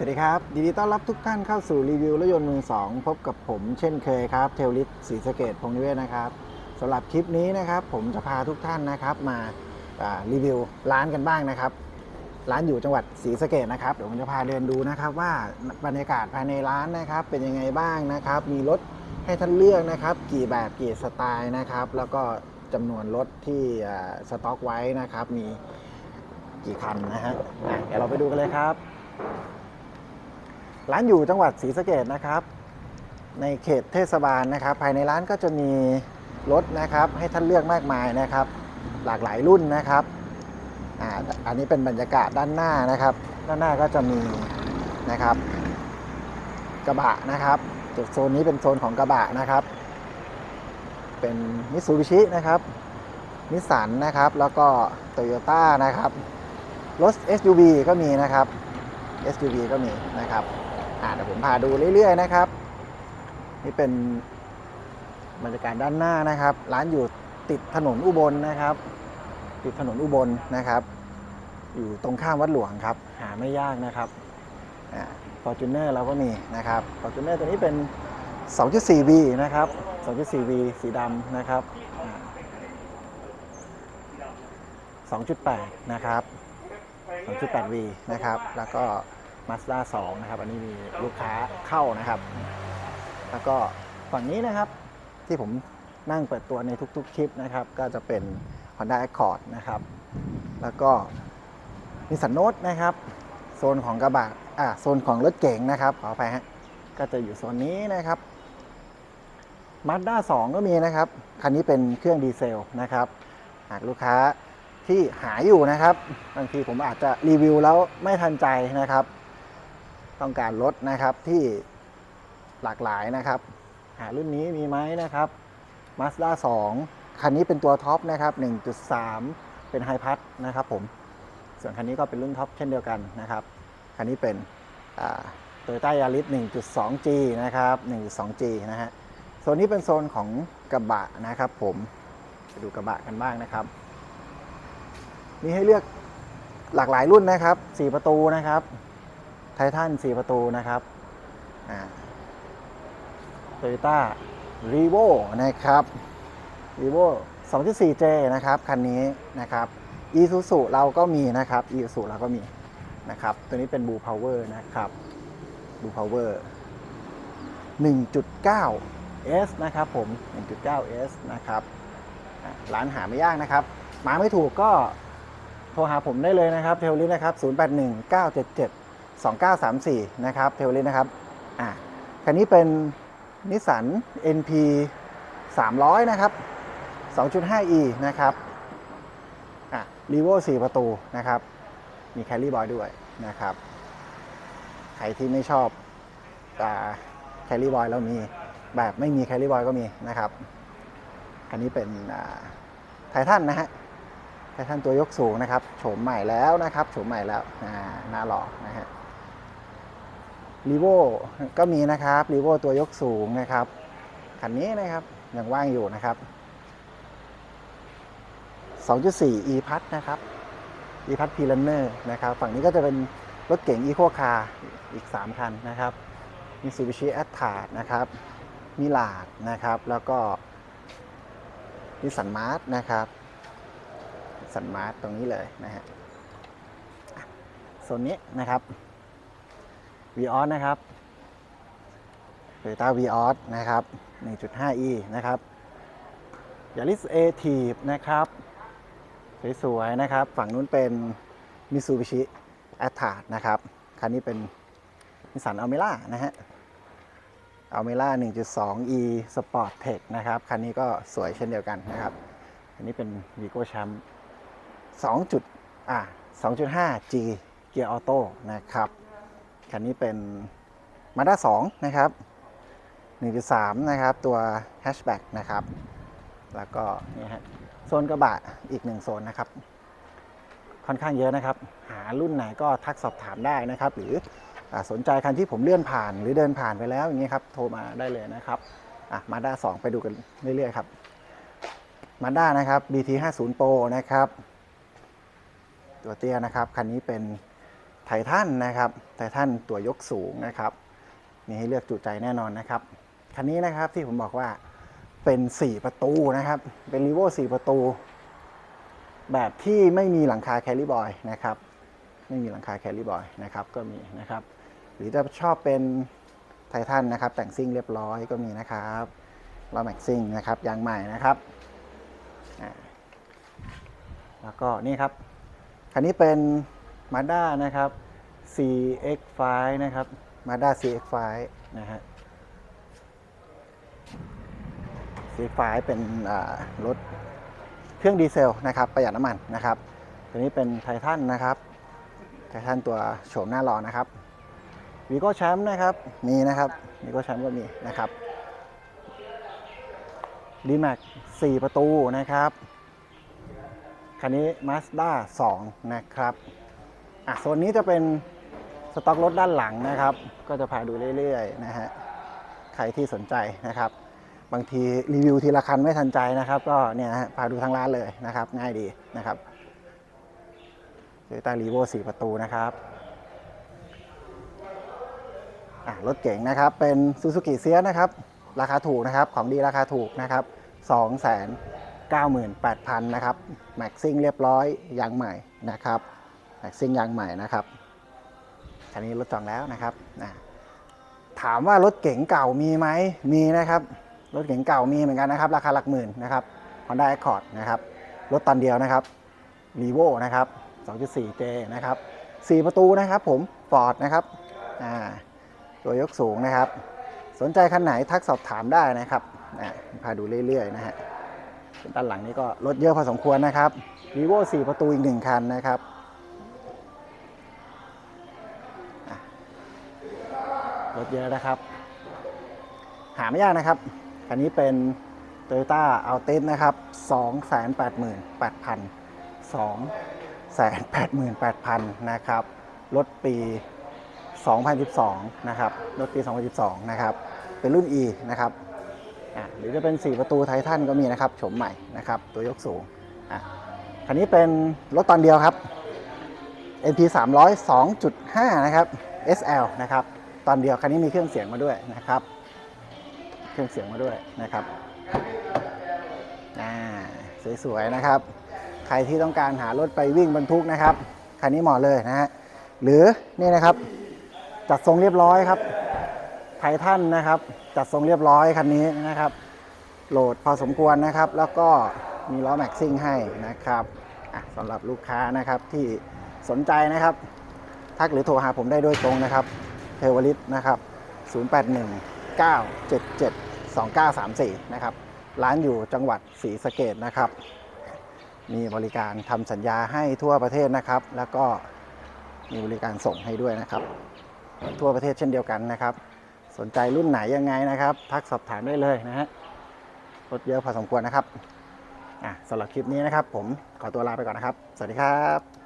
สวัสดีครับยิดีต้อนรับทุกท่านเข้าสู่รีวิวรถยนต์มือสองพบกับผมเช่นเคยครับเทลลิสสีสะเกตพงนิเวศนะครับสำหรับคลิปนี้นะครับ ผมจะพาทุกท่านนะครับมารีวิวร้านกันบ้างนะครับ ร้านอยู่จังหวัดศรีสะเกดนะครับเดี๋ยวผมจะพาเดินดูนะครับ ว่าบรรยากาศภายในร้านนะครับ เป็นยังไงบ้างนะครับ มีรถให้ท่านเลือกนะครับ กี่แบบกี่สไตล์นะครับ แล้วก็จำนวนรถที่สต็อกไว้นะครับ มีกี่คันนะฮะเดี๋ยวเราไปดูกันเลยครับ ร้านอยู่จังหวัดศรีสะเกดนะครับ ในเขตเทศบาลนะครับ ภายในร้านก็จะมีรถนะครับ ให้ท่านเลือกมากมายนะครับ หลากหลายรุ่นนะครับอ่าอันนี้เป็นบรรยากาศด้านหน้านะครับ ด้านหน้าก็จะมีนะครับ กระบะนะครับจุดโซนนี้เป็นโซนของกระบะนะครับ เป็นมิ t ซูบิชินะครับนิสสันนะครับ แล้วก็โตโยต้านะครับรถ SUV ก็มีนะครับ SUV ก็มีนะครับ อ่าเดี๋ยวผมพาดูเรื่อยๆนะครับ นี่เป็นบรรยากาศด้านหน้านะครับ ร้านอยู่ติดถนนอุบลนะครับ ติดถนนอุบลนะครับ อยู่ตรงข้ามวัดหลวงครับ หาไม่ยากนะครับฟอร์จูเนอร์เราก็มีนะครับฟอร์จูเนอร์ตัวนี้เป็น 2.4V นะครับ 2.4V สีดำนะครับ 2.8 นะครับ 2.8V นะครับ แล้วก็ Mazda 2 นะครับ อันนี้มีลูกค้าเข้านะครับ แล้วก็ฝั่งนี้นะครับที่ผมนั่งเปิดตัวในทุกๆ คลิปนะครับ ก็จะเป็น Honda Accord นะครับ แล้วก็นิสันโนตนะครับ โซนของกระบะอ่าโซนของรถเก๋งนะครับขออภัยฮะก็จะอยู่โซนนี้นะครับ Mazda 2ก็มีนะครับ คันนี้เป็นเครื่องดีเซลนะครับ หากลูกค้าที่หาอยู่นะครับ บางทีผมอาจจะรีวิวแล้วไม่ทันใจนะครับ ต้องการรถนะครับที่หลากหลายนะครับหารุ่นนี้มีไหมนะครับ Mazda 2 คันนี้เป็นตัวท็อปนะครับ 1.3 เป็นไฮพัดนะครับผม ส่วนคันนี้ก็เป็นรุ่นท็อปเช่นเดียวกันนะครับ คันนี้เป็นโตโยต้ายาริส 1.2G นะครับ 1.2G นะฮะ โซนนี้เป็นโซนของกระบะนะครับผมไปดูกระบะกันบ้างนะครับ มีให้เลือกหลากหลายรุ่นนะครับ 4 ประตูนะครับ ไททัน4ประตูนะครับโตโยต้ารีโวนะครับรีโว 2.4J นะครับ คันนี้นะครับอีซูซูเราก็มีนะครับอีซูซูเราก็มีนะครับ ตัวนี้เป็นบูพาวเวอร์นะครับบูพาวเวอร์1.9 S นะครับผม 1.9 S นะครับร้านหาไม่ยากนะครับ มาไม่ถูกก็โทรหาผมได้เลยนะครับ เทลลิสนะครับ 081977 2934 นะครับเทลลินะครับอะคันนี้เป็นนิสสัน NP 300 นะครับ 2.5e นะครับอะรีโว4ประตูนะครับ มีแคลรี่บอยด้วยนะครับ ใครที่ไม่ชอบแคลรี่บอยเรามีแบบไม่มีแคลรี่บอยก็มีนะครับ อันนี้เป็นไททันนะฮะไททันตัวยกสูงนะครับ โฉมใหม่แล้วนะครับ โฉมใหม่แล้วอ่าหน้าหล่อนะฮะ รีโวก็มีนะครับรีโวตัวยกสูงนะครับคันนี้นะครับยังว่างอยู่นะครับ 2.4 e พัทนะครับ e พัทพีลันเนอร์นะครับ ฝั่งนี้ก็จะเป็นรถเก๋ง Eco Car อีก 3 คันนะครับมีซูบิชิแอตทาร์นะครับมีลาดนะครับ แล้วก็นิสันมาร์ทนะครับสันมาร์ทตรงนี้เลยนะฮะอะโซนนี้นะครับ v ีออสนะครับโตโยต้า v ีออสนะครับ 1.5e นะครับยาริสเอทีฟนะครับ สวยๆนะครับ ฝั่งนู้นเป็นมิ t ซูบิชิแอตทาร์นะครับ คันนี้เป็นนิสสันอัลเมล่านะฮะอัลเมล่า 1.2e Sport Tech นะครับ คันนี้ก็สวยเช่นเดียวกันนะครับ อันนี้เป็นวีโก้แชมป์2จุดอะ 2.5G เกียร์ออโต้นะครับ คันนี้เป็น Mazda 2 นะครับ 1.3 นะครับ ตัวแฮชแบ็กนะครับ แล้วก็นี่ฮะโซนกระบะอีกหนึ่งโซนนะครับ ค่อนข้างเยอะนะครับ หารุ่นไหนก็ทักสอบถามได้นะครับ หรืออสนใจคันที่ผมเลื่อนผ่านหรือเดินผ่านไปแล้วอย่างนี้ครับ โทรมาได้เลยนะครับอะมาด้า2ไปดูกันเรื่อยๆครับมาด้านะครับ BT 5 0 Pro นะครับ ตัวเตี้ยนะครับ คันนี้เป็น ไททันนะครับไททันตัวยกสูงนะครับมีให้เลือกจุใจแน่นอนนะครับคันนี้นะครับที่ผมบอกว่าเป็น 4 ประตูนะครับเป็นรีโว4ประตู แบบที่ไม่มีหลังคาแคลริบอยนะครับไม่มีหลังคาแคลริบอยนะครับก็มีนะครับ หรือจะชอบเป็นไททันนะครับ แต่งซิ่งเรียบร้อยก็มีนะครับล้อแม็กซิ่งนะครับยางใหม่นะครับแล้วก็นี่ครับคันนี้เป็น Mazda นะครับ CX5 นะครับ Mazda CX5 นะฮะ CX5 เป็นรถเครื่องดีเซลนะครับ ประหยัดน้ำมันนะครับ ตัวนี้เป็นไททันนะครับ ไททันตัวโฉมหน้ารอนะครับวีโก้แชมป์นะครับ มีนะครับวีโก้แชมป์ก็มีนะครับดีแม็ก4ประตูนะครับ คันนี้ Mazda 2 นะครับ อะโซนนี้จะเป็นสต็อกรถด้านหลังนะครับ ก็จะพาดูเรื่อยๆนะฮะใครที่สนใจนะครับ บางทีรีวิวทีละคันไม่ทันใจนะครับ ก็เนี่ยฮะพาดูทั้งร้านเลยนะครับ ง่ายดีนะครับโตโยต้ารีโว4ประตูนะครับรถเก๋งนะครับ เป็นซูซูกิเซียนะครับ ราคาถูกนะครับ ของดีราคาถูกนะครับ 2 9 8 0 0 0 นะครับ แม็กซิ่งเรียบร้อยยางใหม่นะครับ แม็กซิ่งยางใหม่นะครับคันนี้รถจองแล้วนะครับถามว่ารถเก๋งเก่ามีไหมมีนะครับ รถเก๋งเก่ามีเหมือนกันนะครับ ราคาหลักหมื่นนะครับ Honda Accord นะครับรถตอนเดียวนะครับ r e v o นะครับ 2.4J นะครับ 4 ประตูนะครับผม Ford นะครับตัวยกสูงนะครับ สนใจคันไหนทักสอบถามได้นะครับพาดูเรื่อยๆนะฮะด้านหลังนี้ก็รถเยอะพอสมควรนะครับ r e v o 4 ประตูอีกหนึ่งคันนะครับ เยอะนะครับ หาไม่ยากนะครับคันนี้เป็น Toyota Altis นะครับ 288,000 288,000 นะครับ รถปี 2012 นะครับ รถปี 2012 นะครับ เป็นรุ่น E นะครับหรือจะเป็น 4 ประตูไททันก็มีนะครับโฉมใหม่นะครับ ตัวยกสูงอะคันนี้เป็นรถตอนเดียวครับ NP 300 2.5 นะครับ SL นะครับ ตอนเดียวคันนี้มีเครื่องเสียงมาด้วยนะครับ เครื่องเสียงมาด้วยนะครับอ่าสวยๆนะครับ ใครที่ต้องการหารถไปวิ่งบรรทุกนะครับคันนี้เหมาะเลยนะฮะหรือนี่นะครับ จัดทรงเรียบร้อยครับไททันนะครับ จัดทรงเรียบร้อยคันนี้นะครับ โหลดพอสมควรนะครับ แล้วก็มีล้อแม็กซิ่งให้นะครับสำหรับลูกค้านะครับที่สนใจนะครับ ทักหรือโทรหาผมได้โดยตรงนะครับ เทวลิตนะครับ 081 977 2934 นะครับ ร้านอยู่จังหวัดศรีสะเกดนะครับ มีบริการทำสัญญาให้ทั่วประเทศนะครับ แล้วก็มีบริการส่งให้ด้วยนะครับ ทั่วประเทศเช่นเดียวกันนะครับ สนใจรุ่นไหนยังไงนะครับ ทักสอบถามได้เลยนะฮะรถเยอะพอสมควรนะครับอะสำหรับคลิปนี้นะครับ ผมขอตัวลาไปก่อนนะครับ สวัสดีครับ